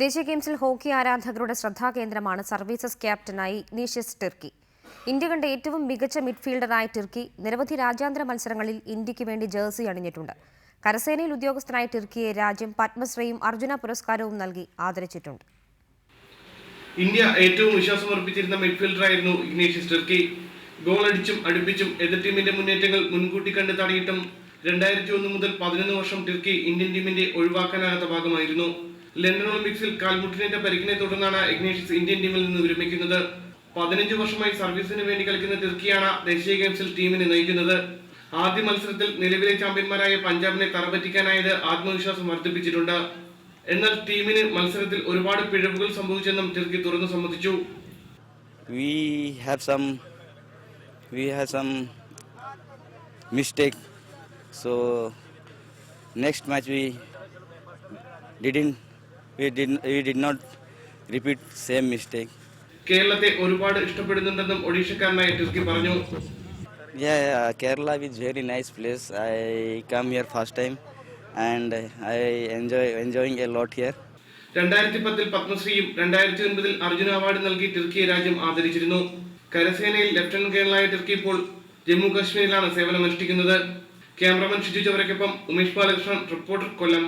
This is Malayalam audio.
ദേശീയ ഗെയിംസിൽ ഹോക്കി ആരാധകരുടെ ശ്രദ്ധാകേന്ദ്രമാണ് സർവീസസ് ക്യാപ്റ്റനായി നീഷ്യസ് ടിർക്കി. ഇന്ത്യ കണ്ട ഏറ്റവും മികച്ച മിഡ്ഫീൽഡറായ ടിർക്കി നിരവധി രാജ്യാന്തര മത്സരങ്ങളിൽ ഇന്ത്യയ്ക്ക് വേണ്ടി ജേഴ്സി അണിഞ്ഞിട്ടുണ്ട്. കരസേനയിൽ ഉദ്യോഗസ്ഥനായ ടിർക്കിയെ രാജ്യം പത്മശ്രീയും അർജുന പുരസ്കാരവും നൽകി ആദരിച്ചിട്ടുണ്ട്. ഇന്ത്യ ഏറ്റവും വിശ്വാസം വിശ്വാസമർപ്പിച്ചിരുന്ന മിഡ്ഫീൽഡറായിരുന്നു ഇഗ്നേഷ്യസ് ടിർക്കി. ഗോൾ അടിച്ചും അടുപ്പിച്ചും എതിർ ടീമിന്റെ മുന്നേറ്റങ്ങൾ മുൻകൂട്ടി കണ്ട് തടയിട്ടും രണ്ടായിരത്തി ഒന്ന് മുതൽ പതിനൊന്ന് വർഷം ടിർക്കി ഇന്ത്യൻ ടീമിന്റെ ഒഴിവാക്കാനാകാത്ത ഭാഗമായിരുന്നു. ലണ്ടൻ ഒളിമ്പിക്സിൽ കാൽമുട്ടിനേറ്റ പരിക്കിനെ തുടർന്നാണ് ഇഗ്നേഷ്യസ് ഇന്ത്യൻ ടീമിൽ നിന്ന് വിരമിക്കുന്നത്. പതിനഞ്ച് വർഷമായി സർവീസിന് വേണ്ടി കളിക്കുന്ന തിർക്കിയാണ് ദേശീയ ഗെയിംസിൽ ടീമിനെ നയിക്കുന്നത്. ആദ്യ മത്സരത്തിൽ നിലവിലെ ചാമ്പ്യന്മാരായ പഞ്ചാബിനെ തറപറ്റിക്കാനായത് ആത്മവിശ്വാസം വർദ്ധിപ്പിച്ചിട്ടുണ്ട്. എന്നാൽ ടീമിന് മത്സരത്തിൽ ഒരുപാട് പിഴവുകൾ സംഭവിച്ചെന്നും തിർക്കി തുറന്നു സമ്മതിച്ചു. We have some we have some mistake so next match we didn't we did not repeat same mistake. കേരളത്തെ ഒരുപാട് ഇഷ്ടപ്പെടുന്നുണ്ടെന്നും ഒഡീഷക്കാരനായ ടുസ്കി പറഞ്ഞു. Yeah, yeah kerala is very nice place. I come here first time and i enjoy enjoying a lot here. രണ്ടായിരത്തി പത്തിൽ പത്മശ്രീയും രണ്ടായിരത്തി ഒൻപതിൽ അർജുന അവാർഡ് നൽകി ടെർക്കിയെ രാജ്യം ആദരിച്ചിരുന്നു. കരസേനയിൽ ലഫ്റ്റനന്റ് കേണലായ ടെർക്കി ഇപ്പോൾ ജമ്മു കാശ്മീരിലാണ് സേവനമനുഷ്ഠിക്കുന്നത് ക്യാമറമാൻ ഷിജു ചവരക്കൊപ്പം ഉമേഷ് ബാലകൃഷ്ണൻ റിപ്പോർട്ടർ കൊല്ലം.